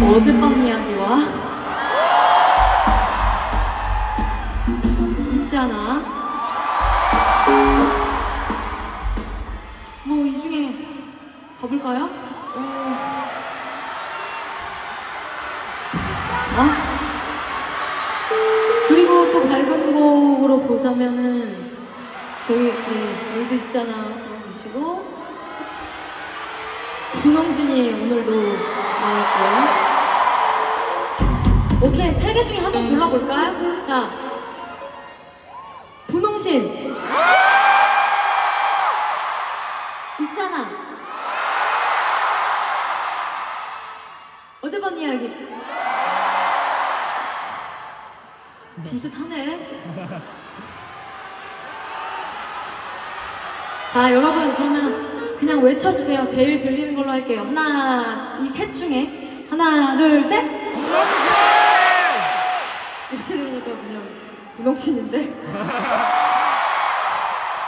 어젯밤 이야기와 있잖아. 뭐 이 중에 가볼까요? 어. 아? 그리고 또 밝은 곡으로 보자면은 저기 네, 여기도 있잖아 계시고 분홍신이 오늘도 나왔고요. 오케이 세 개 중에 한 번 골라볼까요? 자 분홍신 있잖아 어젯밤 이야기 비슷하네. 자, 여러분, 그러면 그냥 외쳐주세요. 제일 들리는 걸로 할게요. 하나, 이 셋 중에. 하나, 둘, 셋. 이렇게 들으니까 그냥 분홍신인데.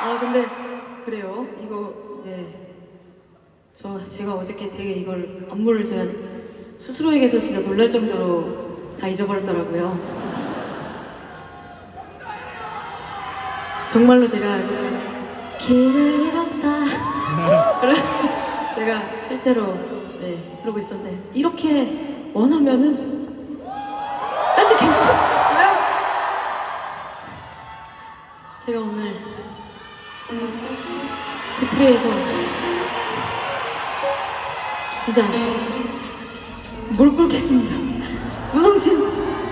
아, 근데, 그래요. 이거, 네. 저, 제가 어저께 되게 이걸, 안무를 제가 스스로에게도 진짜 놀랄 정도로 다 잊어버렸더라고요. 정말로 제가 길을 잃었다. 그래 제가 실제로 네 그러고 있었는데 이렇게 원하면은 밴드 괜찮 제가 오늘 디프리에서 진짜 물 끓겠습니다. 무성신